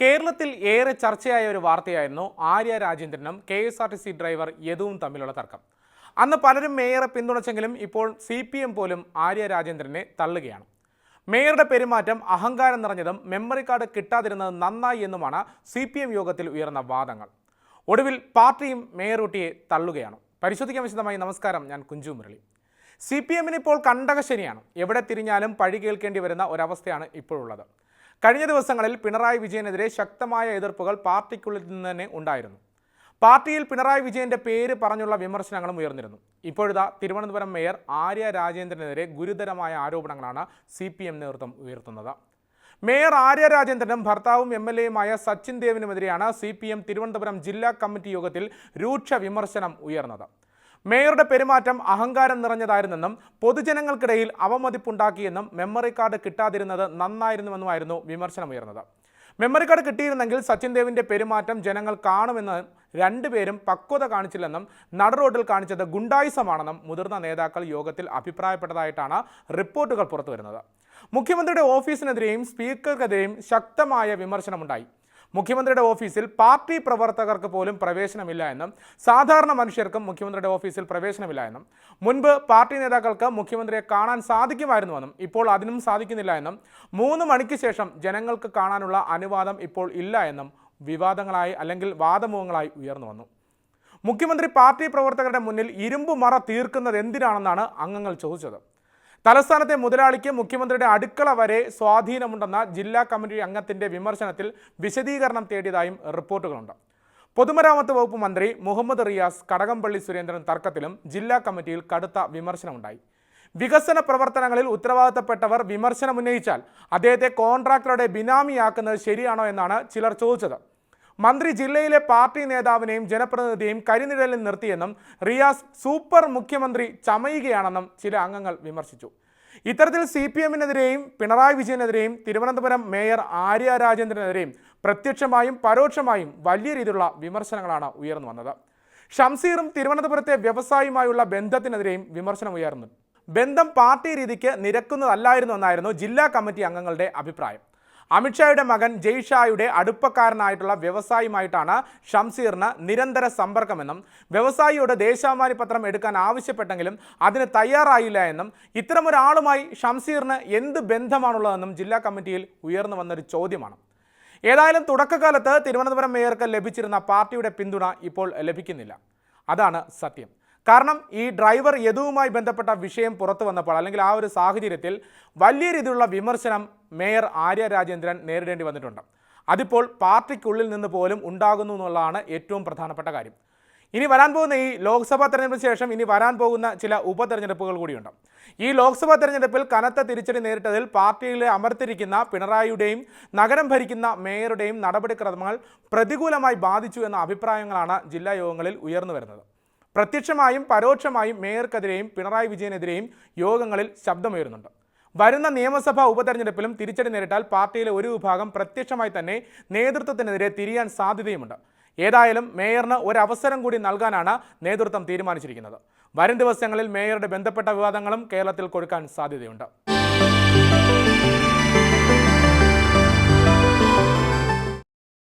കേരളത്തിൽ ഏറെ ചർച്ചയായ ഒരു വാർത്തയായിരുന്നു Arya രാജേന്ദ്രനും K S R T C driver യദുവും തമ്മിലുള്ള തർക്കം. അന്ന് പലരും മേയറെ പിന്തുണച്ചെങ്കിലും ഇപ്പോൾ സി പി എം പോലും ആര്യ രാജേന്ദ്രനെ തള്ളുകയാണ്. മേയറുടെ പെരുമാറ്റം അഹങ്കാരം നിറഞ്ഞതും മെമ്മറി കാർഡ് കിട്ടാതിരുന്നത് നന്നായി എന്നുമാണ് സി പി എം യോഗത്തിൽ ഉയർന്ന വാദങ്ങൾ. ഒടുവിൽ പാർട്ടിയും മേയറൂട്ടിയെ തള്ളുകയാണ്. പരിശോധിക്കാൻ വിശദമായി നമസ്കാരം ഞാൻ കുഞ്ചു മുരളി. സി പി എമ്മിന് ഇപ്പോൾ കണ്ടകശനിയാണ് എവിടെ തിരിഞ്ഞാലും പഴി കേൾക്കേണ്ടി വരുന്ന ഒരവസ്ഥയാണ് ഇപ്പോഴുള്ളത്. കഴിഞ്ഞ ദിവസങ്ങളിൽ പിണറായി വിജയനെതിരെ ശക്തമായ എതിർപ്പുകൾ പാർട്ടിക്കുള്ളിൽ നിന്ന് തന്നെ ഉണ്ടായിരുന്നു. പാർട്ടിയിൽ പിണറായി വിജയന്റെ പേര് പറഞ്ഞുള്ള വിമർശനങ്ങളും ഉയർന്നിരുന്നു. ഇപ്പോഴിതാ തിരുവനന്തപുരം മേയർ ആര്യ രാജേന്ദ്രനെതിരെ ഗുരുതരമായ ആരോപണങ്ങളാണ് സി പി എം നേതൃത്വം ഉയർത്തുന്നത്. മേയർ ആര്യ രാജേന്ദ്രനും ഭർത്താവും എം എൽ എയുമായ സച്ചിൻ ദേവിനുമെതിരെയാണ് സി പി എം തിരുവനന്തപുരം ജില്ലാ കമ്മിറ്റി യോഗത്തിൽ രൂക്ഷ വിമർശനം ഉയർന്നത്. മേയറുടെ പെരുമാറ്റം അഹങ്കാരം നിറഞ്ഞതായിരുന്നെന്നും പൊതുജനങ്ങൾക്കിടയിൽ അവമതിപ്പുണ്ടാക്കിയെന്നും മെമ്മറി കാർഡ് കിട്ടാതിരുന്നത് നന്നായിരുന്നുവെന്നുമായിരുന്നു വിമർശനമുയർന്നത്. മെമ്മറി കാർഡ് കിട്ടിയിരുന്നെങ്കിൽ സച്ചിൻ ദേവിന്റെ പെരുമാറ്റം ജനങ്ങൾ കാണുമെന്ന് രണ്ടുപേരും പക്വത കാണിച്ചില്ലെന്നും നടുറോഡിൽ കാണിച്ചത് ഗുണ്ടായുസമാണെന്നും മുതിർന്ന നേതാക്കൾ യോഗത്തിൽ അഭിപ്രായപ്പെട്ടതായിട്ടാണ് റിപ്പോർട്ടുകൾ പുറത്തുവരുന്നത്. മുഖ്യമന്ത്രിയുടെ ഓഫീസിനെതിരെയും സ്പീക്കർക്കെതിരെയും ശക്തമായ വിമർശനമുണ്ടായി. മുഖ്യമന്ത്രിയുടെ ഓഫീസിൽ പാർട്ടി പ്രവർത്തകർക്ക് പോലും പ്രവേശനമില്ല എന്നും സാധാരണ മനുഷ്യർക്കും മുഖ്യമന്ത്രിയുടെ ഓഫീസിൽ പ്രവേശനമില്ല എന്നും മുൻപ് പാർട്ടി നേതാക്കൾക്ക് മുഖ്യമന്ത്രിയെ കാണാൻ സാധിക്കുമായിരുന്നുവെന്നും ഇപ്പോൾ അതിനും സാധിക്കുന്നില്ല എന്നും മൂന്ന് മണിക്ക് ശേഷം ജനങ്ങൾക്ക് കാണാനുള്ള അനുവാദം ഇപ്പോൾ ഇല്ല എന്നും വിവാദങ്ങളായി അല്ലെങ്കിൽ വാദമുഖങ്ങളായി ഉയർന്നു വന്നു. മുഖ്യമന്ത്രി പാർട്ടി പ്രവർത്തകരുടെ മുന്നിൽ ഇരുമ്പ് മറ തീർക്കുന്നത് എന്തിനാണെന്നാണ് അംഗങ്ങൾ ചോദിച്ചത്. തലസ്ഥാനത്തെ മുതലാളിക്ക് മുഖ്യമന്ത്രിയുടെ അടുക്കള വരെ സ്വാധീനമുണ്ടെന്ന ജില്ലാ കമ്മിറ്റി അംഗത്തിന്റെ വിമർശനത്തിൽ വിശദീകരണം തേടിയതായും റിപ്പോർട്ടുകളുണ്ട്. പൊതുമരാമത്ത് വകുപ്പ് മന്ത്രി മുഹമ്മദ് റിയാസ് കടകംപള്ളി സുരേന്ദ്രൻ തർക്കത്തിലും ജില്ലാ കമ്മിറ്റിയിൽ കടുത്ത വിമർശനമുണ്ടായി. വികസന പ്രവർത്തനങ്ങളിൽ ഉത്തരവാദിത്തപ്പെട്ടവർ വിമർശനം ഉന്നയിച്ചാൽ അദ്ദേഹത്തെ കോൺട്രാക്ടറുടെ ബിനാമിയാക്കുന്നത് ശരിയാണോ എന്നാണ് ചിലർ ചോദിച്ചത്. മന്ത്രി ജില്ലയിലെ പാർട്ടി നേതാവിനെയും ജനപ്രതിനിധിയെയും കരിനിഴലിൽ നിർത്തിയെന്നും റിയാസ് സൂപ്പർ മുഖ്യമന്ത്രി ചമയുകയാണെന്നും ചില അംഗങ്ങൾ വിമർശിച്ചു. ഇത്തരത്തിൽ സി പി എമ്മിനെതിരെയും പിണറായി വിജയനെതിരെയും തിരുവനന്തപുരം മേയർ ആര്യ രാജേന്ദ്രനെതിരെയും പ്രത്യക്ഷമായും പരോക്ഷമായും വലിയ രീതിയിലുള്ള വിമർശനങ്ങളാണ് ഉയർന്നു വന്നത്. ഷംസീറും തിരുവനന്തപുരത്തെ വ്യവസായിയുമായുള്ള ബന്ധത്തിനെതിരെയും വിമർശനം ഉയർന്നു. ബന്ധം പാർട്ടി രീതിക്ക് നിരക്കുന്നതല്ലായിരുന്നു എന്നായിരുന്നു ജില്ലാ കമ്മിറ്റി അംഗങ്ങളുടെ അഭിപ്രായം. അമിത്ഷായുടെ മകൻ ജയ്ഷായുടെ അടുപ്പക്കാരനായിട്ടുള്ള വ്യവസായിയുമായിട്ടാണ് ഷംസീറിന് നിരന്തര സമ്പർക്കമെന്നും വ്യവസായിയോട് ദേശാഭിമാനി പത്രം എടുക്കാൻ ആവശ്യപ്പെട്ടെങ്കിലും അതിന് തയ്യാറായില്ല എന്നും ഇത്തരമൊരാളുമായി ഷംസീറിന് എന്ത് ബന്ധമാണുള്ളതെന്നും ജില്ലാ കമ്മിറ്റിയിൽ ഉയർന്നു വന്നൊരു ചോദ്യമാണ്. ഏതായാലും തുടക്കകാലത്ത് തിരുവനന്തപുരം മേയർക്ക് ലഭിച്ചിരുന്ന പാർട്ടിയുടെ പിന്തുണ ഇപ്പോൾ ലഭിക്കുന്നില്ല. അതാണ് സത്യം. കാരണം ഈ ഡ്രൈവർ യദുവുമായി ബന്ധപ്പെട്ട വിഷയം പുറത്തു വന്നപ്പോൾ അല്ലെങ്കിൽ ആ ഒരു സാഹചര്യത്തിൽ വലിയ രീതിയിലുള്ള വിമർശനം മേയർ ആര്യ രാജേന്ദ്രൻ നേരിടേണ്ടി വന്നിട്ടുണ്ട്. അതിപ്പോൾ പാർട്ടിക്കുള്ളിൽ നിന്ന് പോലും ഉണ്ടാകുന്നു എന്നുള്ളതാണ് ഏറ്റവും പ്രധാനപ്പെട്ട കാര്യം. ഇനി വരാൻ പോകുന്ന ഈ ലോക്സഭാ തെരഞ്ഞെടുപ്പിന് ശേഷം ഇനി വരാൻ പോകുന്ന ചില ഉപതെരഞ്ഞെടുപ്പുകൾ കൂടിയുണ്ട്. ഈ ലോക്സഭാ തെരഞ്ഞെടുപ്പിൽ കനത്ത തിരിച്ചടി നേരിട്ടതിൽ പാർട്ടിയിലെ അമർത്തിരിക്കുന്ന പിണറായിയുടെയും നഗരം ഭരിക്കുന്ന മേയറുടെയും നടപടിക്രമങ്ങൾ പ്രതികൂലമായി ബാധിച്ചു എന്ന അഭിപ്രായങ്ങളാണ് ജില്ലാ യോഗങ്ങളിൽ ഉയർന്നു വരുന്നത്. പ്രത്യക്ഷമായും പരോക്ഷമായും മേയർക്കെതിരെയും പിണറായി വിജയനെതിരെയും യോഗങ്ങളിൽ ശബ്ദമുയരുന്നുണ്ട്. വരുന്ന നിയമസഭാ ഉപതെരഞ്ഞെടുപ്പിലും തിരിച്ചടി നേരിട്ടാൽ പാർട്ടിയിലെ ഒരു വിഭാഗം പ്രത്യക്ഷമായി തന്നെ നേതൃത്വത്തിനെതിരെ തിരിയാൻ സാധ്യതയുമുണ്ട്. ഏതായാലും മേയറിന് ഒരവസരം കൂടി നൽകാനാണ് നേതൃത്വം തീരുമാനിച്ചിരിക്കുന്നത്. വരും ദിവസങ്ങളിൽ മേയറുടെ ബന്ധപ്പെട്ട വിവാദങ്ങളും കേരളത്തിൽ കൊടുക്കാൻ സാധ്യതയുണ്ട്.